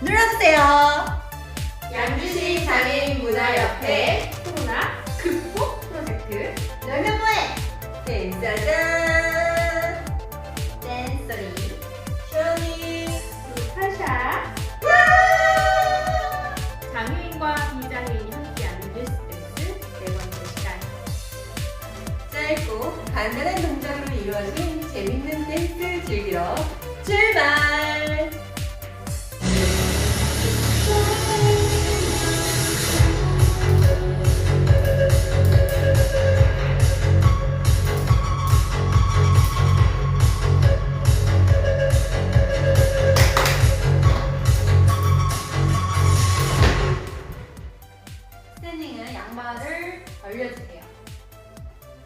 눌러주세요. 양주시 장애인 문화협회 코로나 극복 프로젝트 뭐해? 댄짜잔! 댄서리 쇼니 타샤 장애인과 비장애인이 함께하는 뉴스 댄스 네 번째 시간 짧고 간단한 동작으로 이루어진 재밌는 댄스 즐기러 출발! 스탠딩은 양발을 벌려주세요.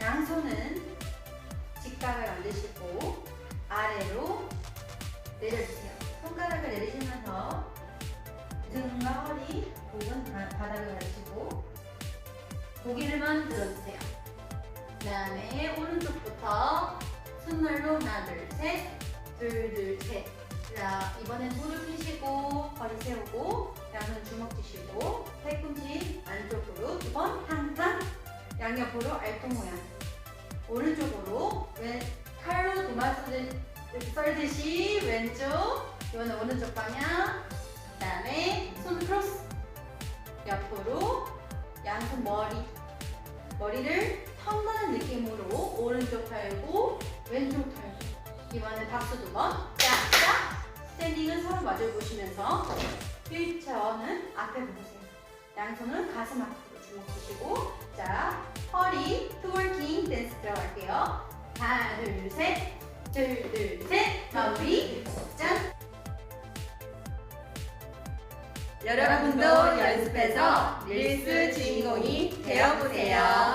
양손은 직각을 만드시고 아래로 내려주세요. 손가락을 내리시면서 등과 허리, 목은 바- 바닥을 가르치고 고기를만 들어주세요. 그 다음에 오른쪽부터 손날로 하나, 둘, 셋, 둘, 둘, 셋. 자, 이번엔 무릎 펴시고 허리 세우고 양손 주먹 쥐시고 팔꿈치 안쪽으로 두번 탕탕 양옆으로 알통 모양 오른쪽으로 왼 칼로 도마 썰- 썰듯이 왼쪽 이번엔 오른쪽 방향 그 다음에 손 크로스. 옆으로 양손 머리. 머리를 턴다는 느낌으로 오른쪽 털고 왼쪽 털고. 이번엔 박수 두번. 짝짝. 스탠딩은 서로 마주 보시면서 휠체어는 앞에 보세요. 양손은 가슴 앞으로 주먹 주시고 자 허리 들어갈게요 하나 둘 셋 둘 둘 셋. 마무리. 짠 여러분도 연습해서 릴스 주인공이 되어보세요.